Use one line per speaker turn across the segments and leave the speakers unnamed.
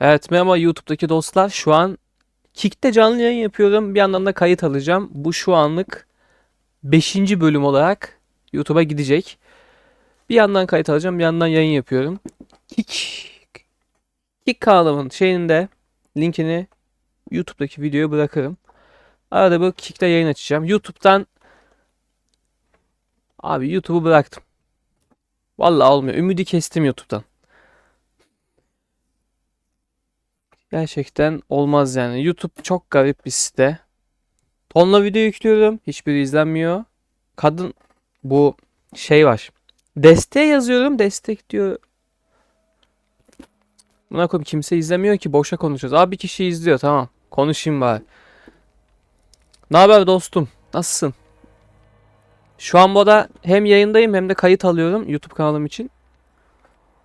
Evet merhaba YouTube'daki dostlar. Şu an Kick'te canlı yayın yapıyorum. Bir yandan da kayıt alacağım. Bu şu anlık 5. bölüm olarak YouTube'a gidecek. Bir yandan kayıt alacağım, bir yandan yayın yapıyorum. Kick Kick kanalımın şeyinde linkini YouTube'daki videoya bırakırım. Arada bu Kick'te yayın açacağım. YouTube'dan Abi YouTube'u bıraktım. Vallahi olmuyor. Ümidi kestim YouTube'dan. Gerçekten olmaz yani. YouTube çok garip bir site. Tonla video yüklüyorum. Hiçbiri izlenmiyor. Kadın bu şey var. Desteğe yazıyorum. Destek diyor. Buna koyayım kimse izlemiyor ki. Boşa konuşuyoruz. Abi bir kişi izliyor. Tamam. Konuşayım bari. Ne haber dostum? Nasılsın? Şu an bu arada hem yayındayım hem de kayıt alıyorum YouTube kanalım için.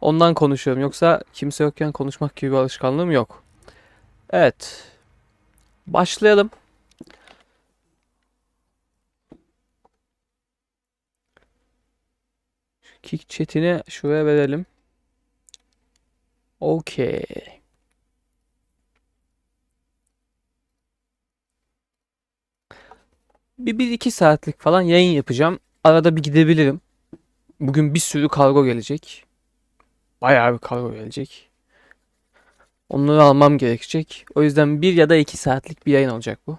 Ondan konuşuyorum. Yoksa kimse yokken konuşmak gibi bir alışkanlığım yok. Evet. Başlayalım. Kick chat'ini şuraya verelim. Okey. Bir, bir iki saatlik falan yayın yapacağım. Arada bir gidebilirim. Bugün bir sürü kargo gelecek. Bayağı bir kargo gelecek. Onları almam gerekecek. O yüzden bir ya da iki saatlik bir yayın olacak bu.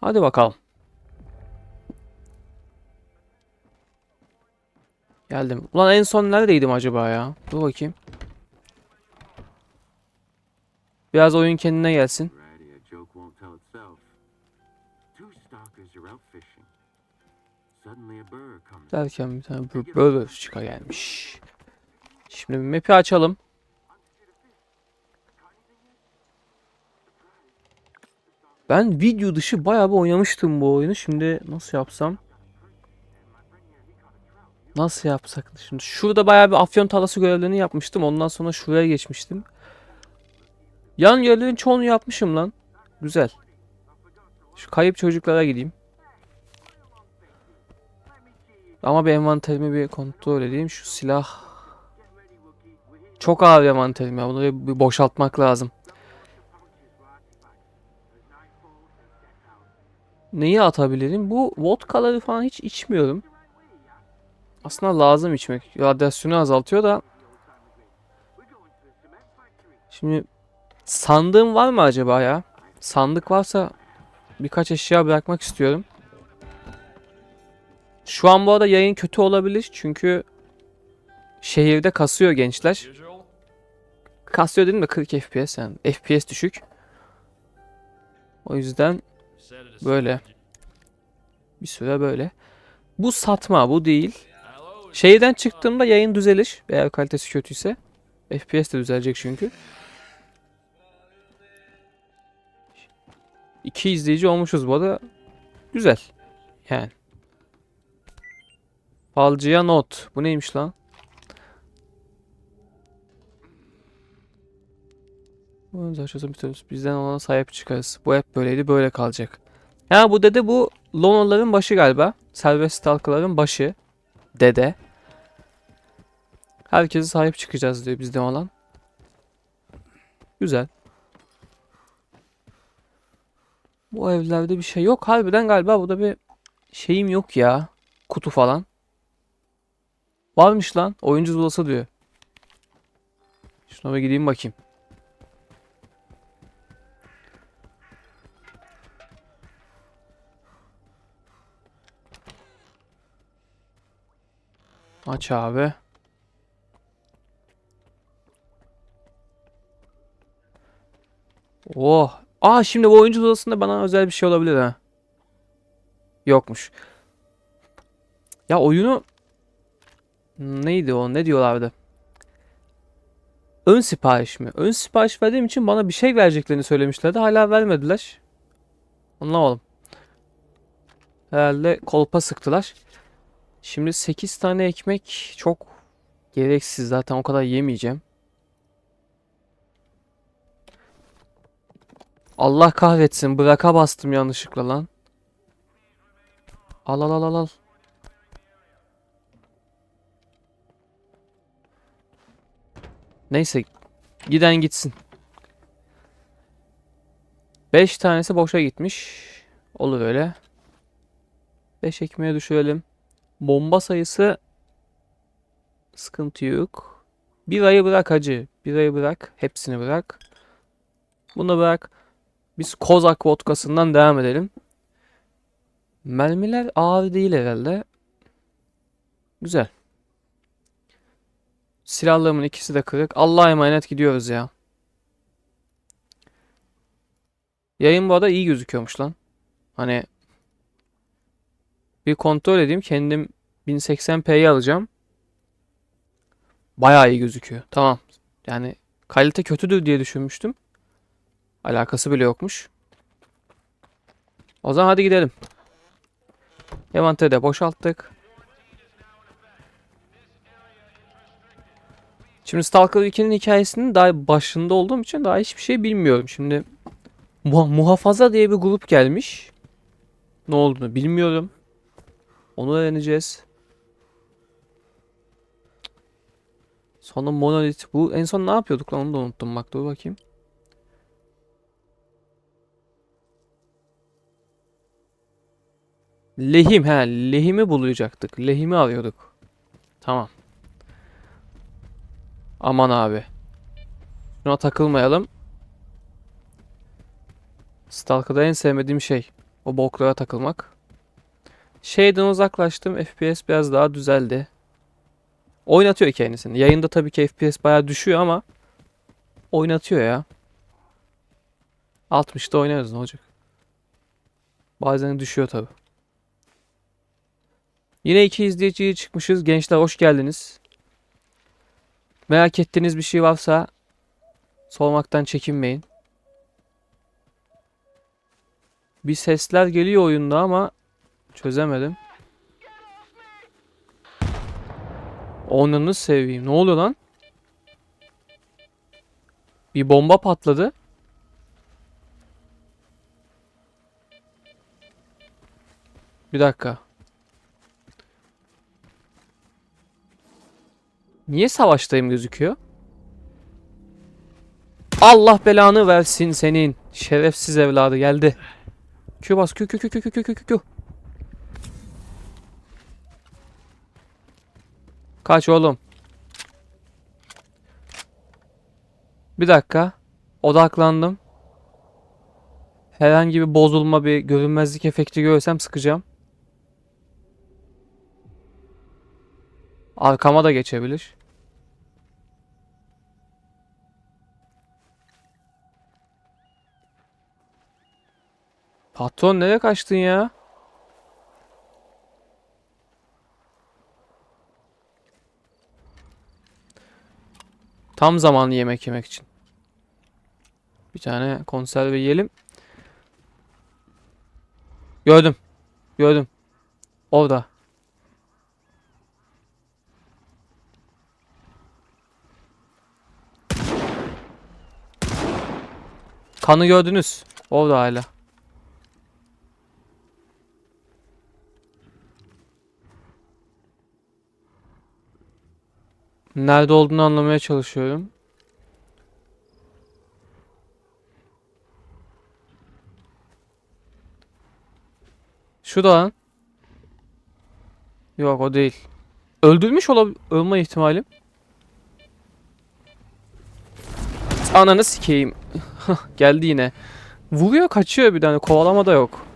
Hadi bakalım. Geldim. Ulan en son neredeydim acaba ya? Dur bakayım. Biraz oyun kendine gelsin. Derken bir tane bö- böyle çıka gelmiş. Şimdi map'i açalım. Ben video dışı bayağı bir oynamıştım bu oyunu. Şimdi nasıl yapsam? Nasıl yapsak? Şimdi şurada bayağı bir afyon tarlası görevlerini yapmıştım. Ondan sonra şuraya geçmiştim. Yan görevlerin çoğunu yapmışım lan. Güzel. Şu kayıp çocuklara gideyim. Ama bir envanterimi bir kontrol edeyim. Şu silah çok ağır envanterim ya. Bunu bir bir boşaltmak lazım. Neyi atabilirim? Bu vodkaları falan hiç içmiyorum. Aslında lazım içmek. Radyasyonu azaltıyor da. Şimdi sandığım var mı acaba ya? Sandık varsa birkaç eşya bırakmak istiyorum. Şu an bu arada yayın kötü olabilir çünkü şehirde kasıyor gençler. Kasıyor dedim de 40 FPS yani FPS düşük. O yüzden böyle bir süre böyle. Bu satma bu değil. Şehirden çıktığımda yayın düzelir eğer kalitesi kötüyse. FPS de düzelecek çünkü. İki izleyici olmuşuz bu arada. Güzel. Yani. Falcıya not. Bu neymiş lan? Bizden ona sahip çıkarız. Bu hep böyleydi böyle kalacak. Ha bu dede bu Lono'ların başı galiba. Serbest stalkerların başı. Dede. Herkese sahip çıkacağız diyor bizden olan. Güzel. Bu evlerde bir şey yok. Harbiden galiba burada bir şeyim yok ya. Kutu falan. Varmış lan. Oyuncu zulası diyor. Şuna bir gideyim bakayım. Aç abi. Oh. Aa şimdi bu oyuncu odasında bana özel bir şey olabilir ha. Yokmuş. Ya oyunu neydi o? Ne diyorlardı? Ön sipariş mi? Ön sipariş verdiğim için bana bir şey vereceklerini söylemişlerdi. Hala vermediler. Anlamadım. Herhalde kolpa sıktılar. Şimdi 8 tane ekmek çok gereksiz. Zaten o kadar yemeyeceğim. Allah kahretsin. Bıraka bastım yanlışlıkla lan. Al al al al al. Neyse. Giden gitsin. 5 tanesi boşa gitmiş. Olur öyle. 5 ekmeğe düşürelim. Bomba sayısı sıkıntı yok. Bir ayı bırak hacı. Bir ayı bırak. Hepsini bırak. Bunu bırak. Biz Kozak vodkasından devam edelim. Mermiler ağır değil herhalde. Güzel. Silahlarımın ikisi de kırık. Allah'a emanet gidiyoruz ya. Yayın bu arada iyi gözüküyormuş lan. Hani bir kontrol edeyim. Kendim 1080p'yi alacağım. Bayağı iyi gözüküyor. Tamam. Yani kalite kötüdür diye düşünmüştüm. Alakası bile yokmuş. O zaman hadi gidelim. Envanteri de boşalttık. Şimdi Stalker 2'nin hikayesinin daha başında olduğum için daha hiçbir şey bilmiyorum. Şimdi Muha- Muhafaza diye bir grup gelmiş. Ne olduğunu bilmiyorum. Onu öğreneceğiz. Sonra Monolith. Bu en son ne yapıyorduk lan onu da unuttum bak dur bakayım. Lehim he lehimi bulacaktık. Lehimi arıyorduk. Tamam. Aman abi. Şuna takılmayalım. Stalker'da en sevmediğim şey. O boklara takılmak. Şeyden uzaklaştım. FPS biraz daha düzeldi. Oynatıyor kendisini. Yayında tabii ki FPS bayağı düşüyor ama oynatıyor ya. 60'da oynarız ne olacak. Bazen düşüyor tabii. Yine iki izleyiciye çıkmışız. Gençler hoş geldiniz. Merak ettiğiniz bir şey varsa sormaktan çekinmeyin. Bir sesler geliyor oyunda ama çözemedim. Onunu seveyim. Ne oluyor lan? Bir bomba patladı. Bir dakika. Niye savaştayım gözüküyor? Allah belanı versin senin. Şerefsiz evladı geldi. Q bas Q Q Q Q Q Q Q Q. Kaç oğlum. Bir dakika. Odaklandım. Herhangi bir bozulma, bir görünmezlik efekti görsem sıkacağım. Arkama da geçebilir. Patron nereye kaçtın ya? Tam zamanlı yemek yemek için. Bir tane konserve yiyelim. Gördüm. Gördüm. Orada. Kanı gördünüz. Orada hala. Nerede olduğunu anlamaya çalışıyorum. Şu da. Yok o değil. Öldürmüş olab olma ihtimalim. Ananı sikeyim. Geldi yine. Vuruyor kaçıyor bir tane kovalama da yok.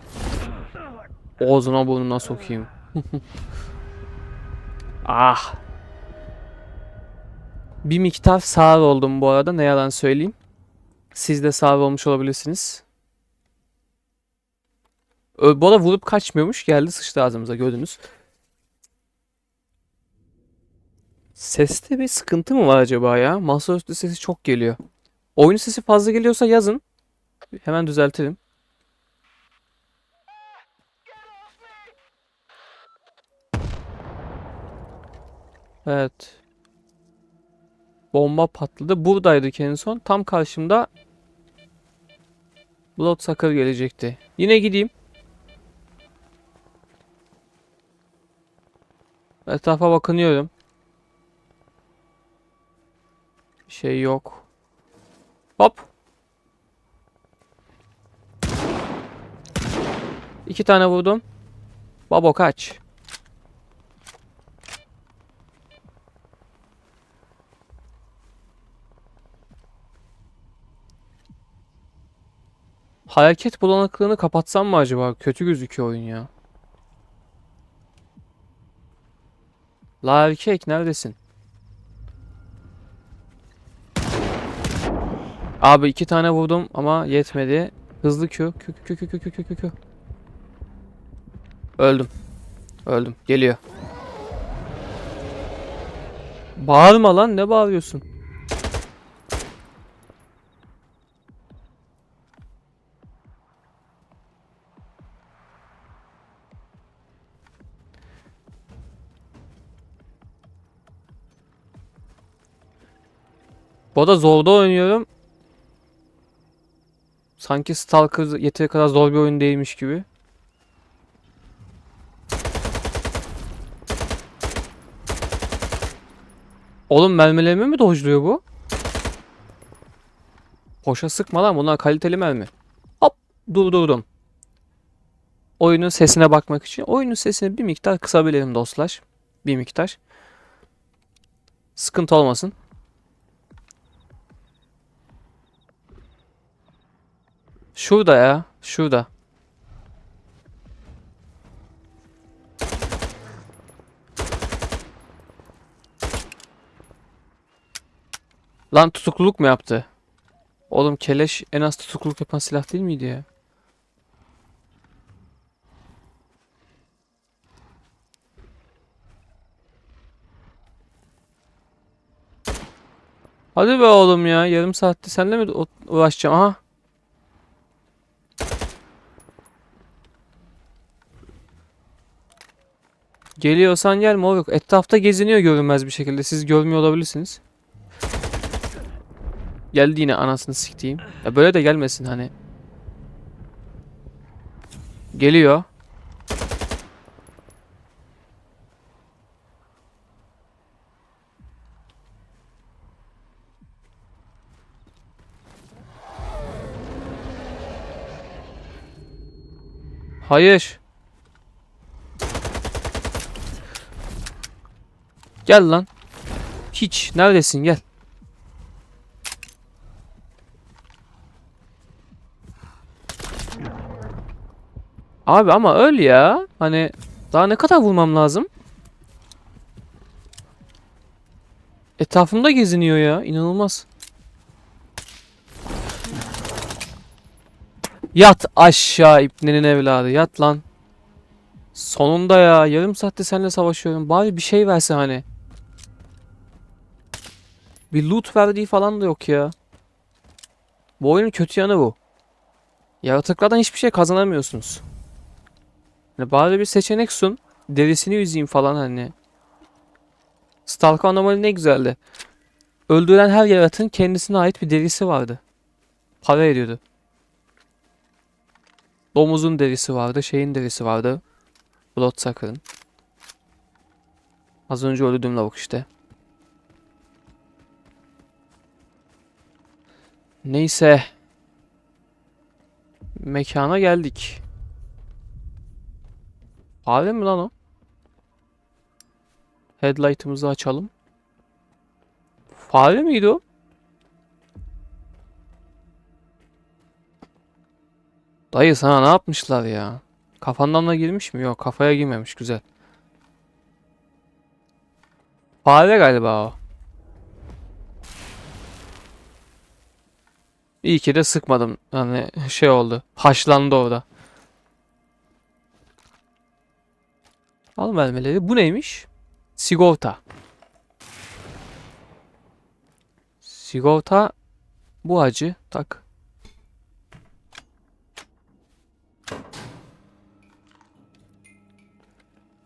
Ağzına burnuna sokayım. ah. Bir miktar sağır oldum bu arada ne yalan söyleyeyim. Siz de sağır olmuş olabilirsiniz. Bu arada vurup kaçmıyormuş geldi sıçtı ağzımıza gördünüz. Seste bir sıkıntı mı var acaba ya? Masaüstü sesi çok geliyor. Oyun sesi fazla geliyorsa yazın. Hemen düzeltelim. Evet. Bomba patladı. Buradaydık en son. Tam karşımda Bloodsucker gelecekti. Yine gideyim. Etrafa bakınıyorum. Bir şey yok. Hop. İki tane vurdum. Babo kaç. Hareket bulanaklığını kapatsam mı acaba? Kötü gözüküyor oyun ya. La erkek neredesin? Abi iki tane vurdum ama yetmedi. Hızlı Q. Q Q Q Q Q Q Q Q. Öldüm. Öldüm. Geliyor. Bağırma lan ne bağırıyorsun? Bu da zorda oynuyorum. Sanki Stalker yeteri kadar zor bir oyun değilmiş gibi. Oğlum mermilerimi mi dojluyor bu? Boşa sıkma lan bunlar kaliteli mermi. Hop durdurdum. Oyunun sesine bakmak için. Oyunun sesini bir miktar kısabilirim dostlar. Bir miktar. Sıkıntı olmasın. Şurada ya. Şurada. Lan tutukluluk mu yaptı? Oğlum keleş en az tutukluluk yapan silah değil miydi ya? Hadi be oğlum ya. Yarım saatte senle mi uğraşacağım? Aha. Geliyorsan gel moruk. Etrafta geziniyor görünmez bir şekilde. Siz görmüyor olabilirsiniz. Geldi yine anasını siktiğim. Ya böyle de gelmesin hani. Geliyor. Hayır. Gel lan. Hiç. Neredesin? Gel. Abi ama öl ya. Hani daha ne kadar vurmam lazım? Etrafımda geziniyor ya. İnanılmaz. Yat aşağı ipnenin evladı. Yat lan. Sonunda ya. Yarım saatte seninle savaşıyorum. Bari bir şey verse hani. Bir loot verdiği falan da yok ya. Bu oyunun kötü yanı bu. Yaratıklardan hiçbir şey kazanamıyorsunuz. Hani bari bir seçenek sun. Derisini yüzeyim falan hani. Stalker anomali ne güzeldi. Öldüren her yaratığın kendisine ait bir derisi vardı. Para ediyordu. Domuzun derisi vardı, şeyin derisi vardı. Bloodsucker'ın. Az önce öldürdüğüm lavuk işte. Neyse. Mekana geldik. Fare mi lan o? Headlight'ımızı açalım. Fare miydi o? Dayı sana ne yapmışlar ya? Kafandan da girmiş mi? Yok kafaya girmemiş güzel. Fare galiba o. İyi ki de sıkmadım. Yani şey oldu. Haşlandı orada. Al mermileri. Bu neymiş? Sigorta. Sigorta bu acı. Tak.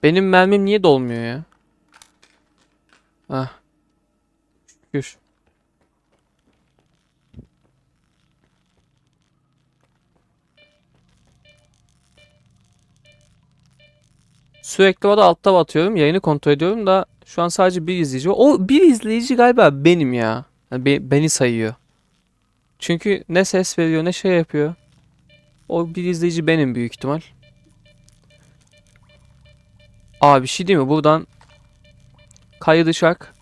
Benim mermim niye dolmuyor ya? Ah. Şükür. Sürekli o da altta batıyorum. Yayını kontrol ediyorum da şu an sadece bir izleyici. O bir izleyici galiba benim ya. Hani be- beni sayıyor. Çünkü ne ses veriyor ne şey yapıyor. O bir izleyici benim büyük ihtimal. Abi bir şey değil mi? Buradan kaydı çak.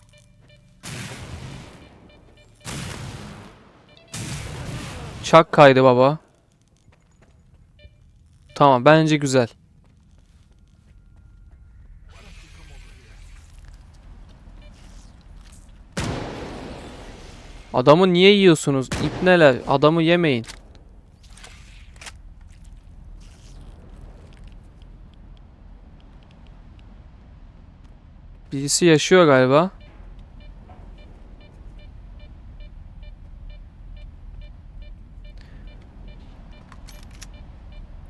Çak kaydı baba. Tamam bence güzel. Adamı niye yiyorsunuz? İpneler. Adamı yemeyin. Birisi yaşıyor galiba.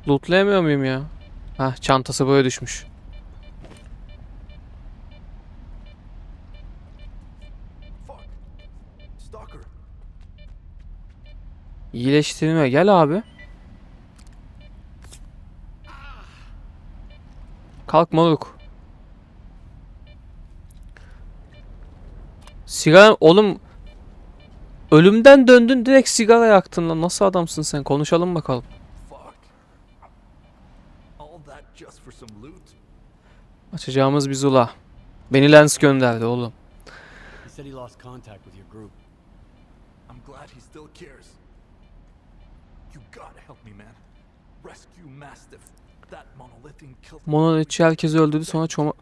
Lootlayamıyor muyum ya? Hah çantası buraya düşmüş.
Fuck. Stalker.
İyileştirme gel abi. Kalk moruk. Sigara oğlum ölümden döndün direkt sigara yaktın lan. Nasıl adamsın sen? Konuşalım bakalım. Açacağımız bir zula. Beni Lens gönderdi oğlum.
Glad he still cares. You gotta help me, man. Rescue Mastiff. That monolithian killed
Monolitçi herkesi öldürdü sonra çoma...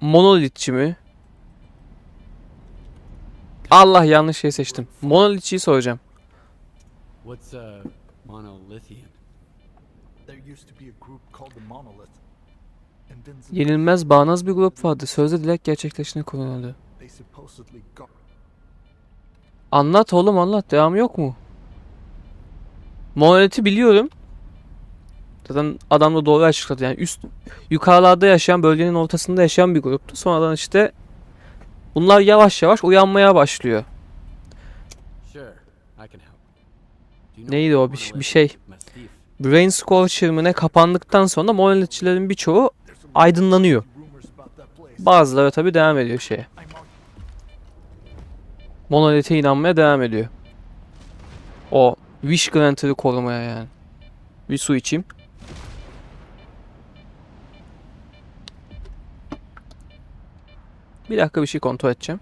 Monolitçi mi? Allah yanlış şey seçtim. Monolitçiyi soracağım.
What's a monolithian?
There used to be a group called the Monolith.
Yenilmez bağnaz bir grup vardı. Sözde dilek gerçekleştiğini kullanıldı.
they supposedly got
Anlat oğlum anlat. Devam yok mu? Monolith'i biliyorum. Zaten adam da doğru açıkladı. Yani üst yukarılarda yaşayan, bölgenin ortasında yaşayan bir gruptu. Sonradan işte bunlar yavaş yavaş uyanmaya başlıyor. Neydi o? Bir- bir şey. Brain Scorcher mı ne kapandıktan sonra monolithçilerin birçoğu aydınlanıyor. Bazıları tabi devam ediyor şeye. Monolith'e inanmaya devam ediyor. O Wish Granter'ı korumaya yani. Bir su içeyim. Bir dakika bir şey kontrol edeceğim.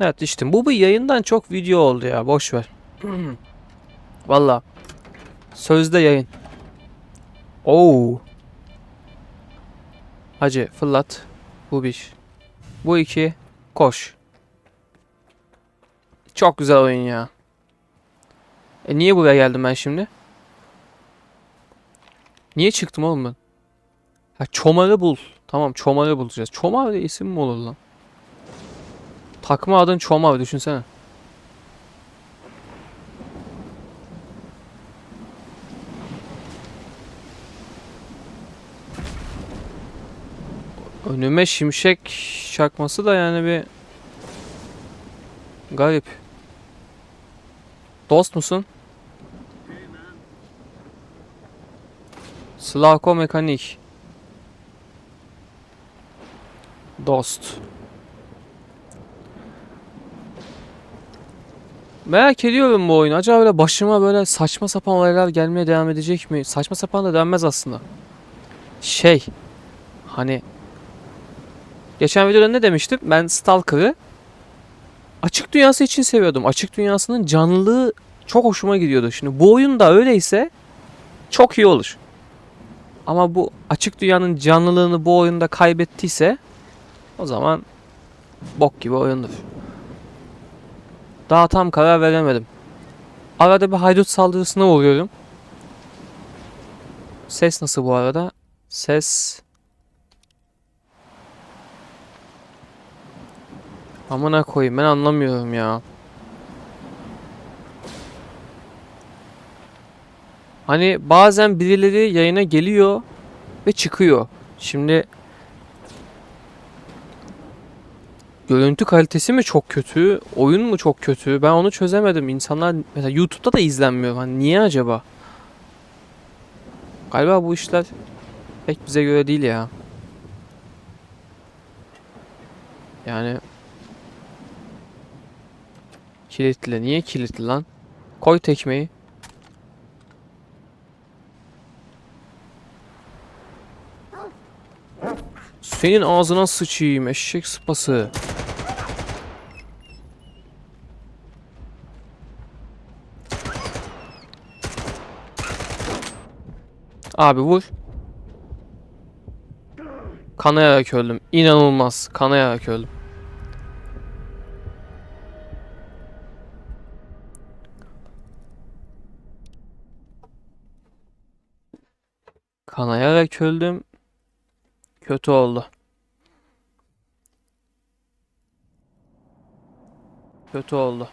Evet işte bu bir yayından çok video oldu ya boş ver. Valla. Sözde yayın. Oo. Hacı fırlat. Bu bir. Bu iki. Koş. Çok güzel oyun ya. E niye buraya geldim ben şimdi? Niye çıktım oğlum ben? Ha çomarı bul. Tamam çomarı bulacağız. Çomar isim mi olur lan? Takma adın Çomar düşünsene. Önüme şimşek çakması da yani bir garip. Dost musun? Slavko mekanik. Dost. Merak ediyorum bu oyunu. Acaba böyle başıma böyle saçma sapan olaylar gelmeye devam edecek mi? Saçma sapan da denmez aslında. Şey. Hani Geçen videoda ne demiştim? Ben Stalker'ı açık dünyası için seviyordum. Açık dünyasının canlılığı çok hoşuma gidiyordu. Şimdi bu oyun da öyleyse çok iyi olur. Ama bu açık dünyanın canlılığını bu oyunda kaybettiyse o zaman bok gibi oyundur. Daha tam karar veremedim. Arada bir haydut saldırısına uğruyorum. Ses nasıl bu arada? Ses Amına koyayım ben anlamıyorum ya. Hani bazen birileri yayına geliyor ve çıkıyor. Şimdi görüntü kalitesi mi çok kötü, oyun mu çok kötü? Ben onu çözemedim. İnsanlar mesela YouTube'da da izlenmiyor. Hani niye acaba? Galiba bu işler pek bize göre değil ya. Yani kilitli. Niye kilitli lan? Koy tekmeyi. Senin ağzına sıçayım eşek sıpası. Abi vur. Kanayarak öldüm. İnanılmaz. Kanayarak öldüm. Kanayarak öldüm. Kötü oldu. Kötü oldu.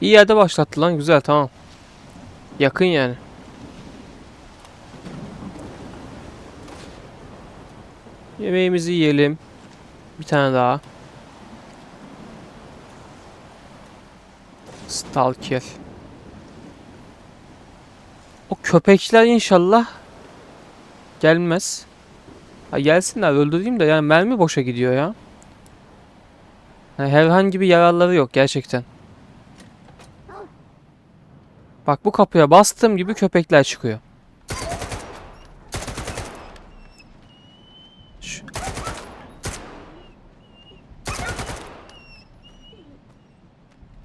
İyi yerde başlattı lan güzel tamam. Yakın yani. Yemeğimizi yiyelim. Bir tane daha. Stalker. O köpekler inşallah gelmez. Ha gelsinler öldüreyim de yani mermi boşa gidiyor ya. Ha, herhangi bir yararları yok gerçekten. Bak bu kapıya bastığım gibi köpekler çıkıyor.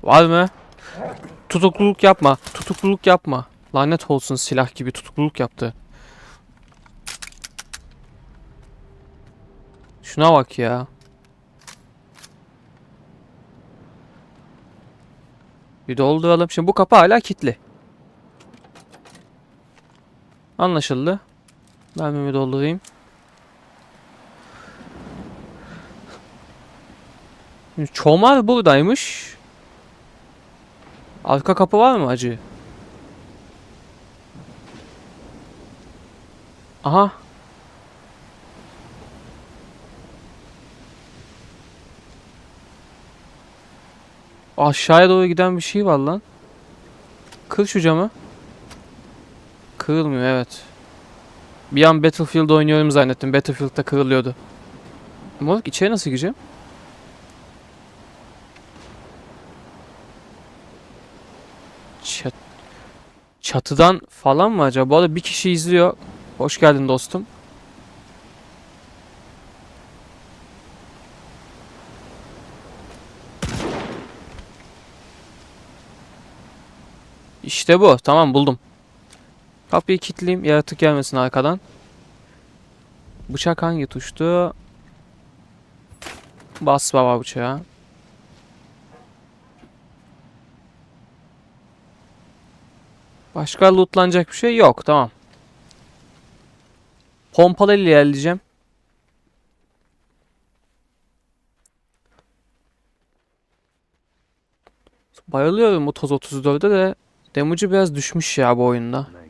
Var mı? Tutukluluk yapma. Tutukluluk yapma. Lanet olsun silah gibi tutukluluk yaptı. Şuna bak ya. Bir dolduralım. Şimdi bu kapı hala kilitli. Anlaşıldı. Mermimi doldurayım. Çomar buradaymış. Arka kapı var mı acı? Aha. Aşağıya doğru giden bir şey var lan. Kır şu camı. Kırılmıyor evet. Bir an Battlefield oynuyorum zannettim. Battlefield'da kırılıyordu. Moruk içeri nasıl gireceğim? Çat Çatıdan falan mı acaba? Bu arada bir kişi izliyor. Hoş geldin dostum. İşte bu. Tamam buldum. Kapıyı kilitleyeyim. Yaratık gelmesin arkadan. Bıçak hangi tuştu? Bas baba bıçağı. Başka lootlanacak bir şey yok. Tamam. Pompalı ile ilerleyeceğim. Bayılıyorum bu Toz 34'de de damage'ı biraz düşmüş ya bu oyunda.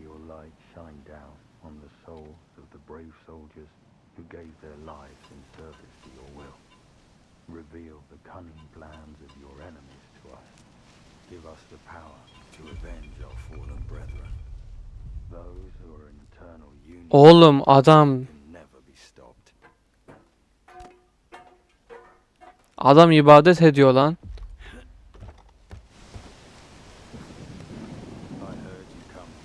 Cunning plans of your enemies to us. Give us the power
To avenge our fallen brethren.
those who are in eternal union
Oğlum adam
Can never be stopped.
adam ibadet ediyor lan.
I heard you coming.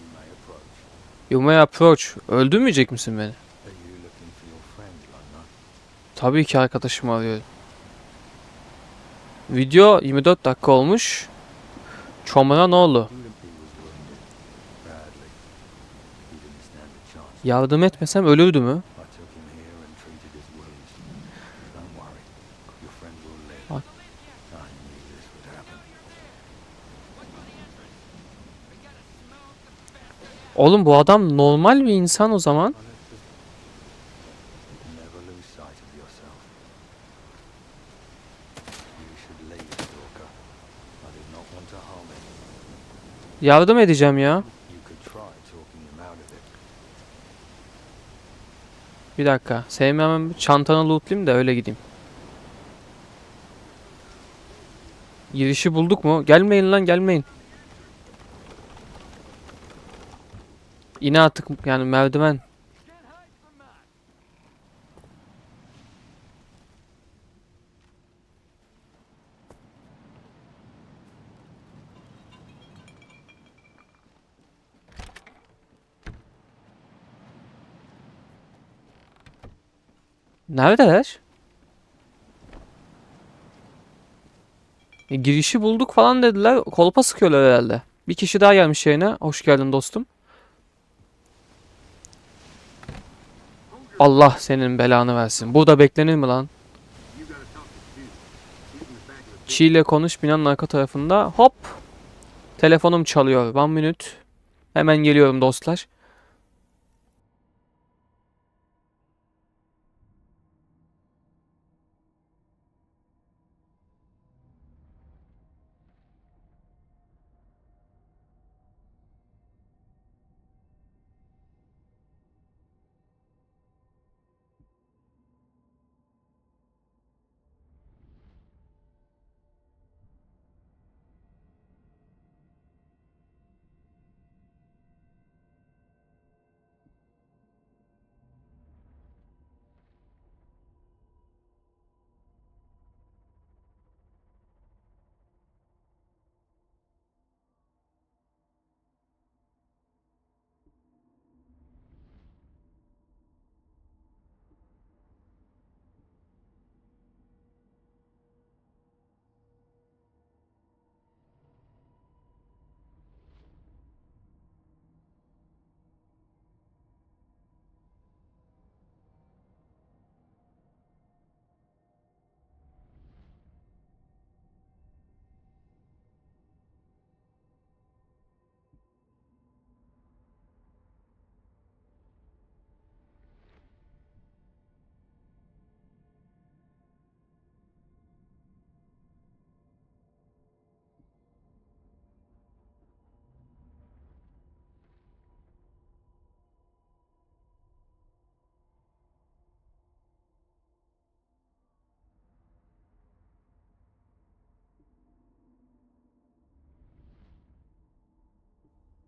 You may approach.
You may approach. Öldürmeyecek misin beni?
Are you looking for your friend, Lana?
Tabii ki arkadaşımı arıyorum. Video 24 dakika olmuş.
Chance.
Yardım etmesem ölürdü mü?
Happen.
Oğlum bu adam normal bir insan o zaman. Yardım edeceğim ya. Bir dakika. Sevmem çantanı lootlayayım da öyle gideyim. Girişi bulduk mu? Gelmeyin lan gelmeyin. İne artık yani merdiven. Neredeler? E, girişi bulduk falan dediler. Kolpa sıkıyorlar herhalde. Bir kişi daha gelmiş yayına. Hoş geldin dostum. Allah senin belanı versin. Burada beklenir mi lan? Çiğ ile konuş binanın arka tarafında. Hop. Telefonum çalıyor. One minute. Hemen geliyorum dostlar.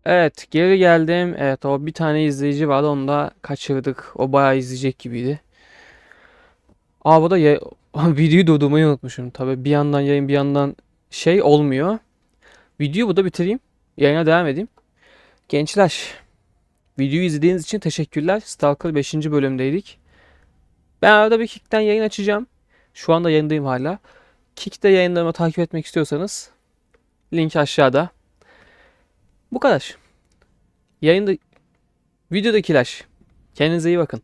Evet geri geldim. Evet o bir tane izleyici vardı onu da kaçırdık. O bayağı izleyecek gibiydi. Aa bu da ya- videoyu durdurmayı unutmuşum. Tabii bir yandan yayın bir yandan şey olmuyor. Videoyu burada bitireyim. Yayına devam edeyim. Gençler videoyu izlediğiniz için teşekkürler. Stalker 5. bölümdeydik. Ben arada bir Kick'ten yayın açacağım. Şu anda yayındayım hala. Kick'te yayınlarımı takip etmek istiyorsanız link aşağıda. Bu kadar. Yayında videodakiler. Kendinize iyi bakın.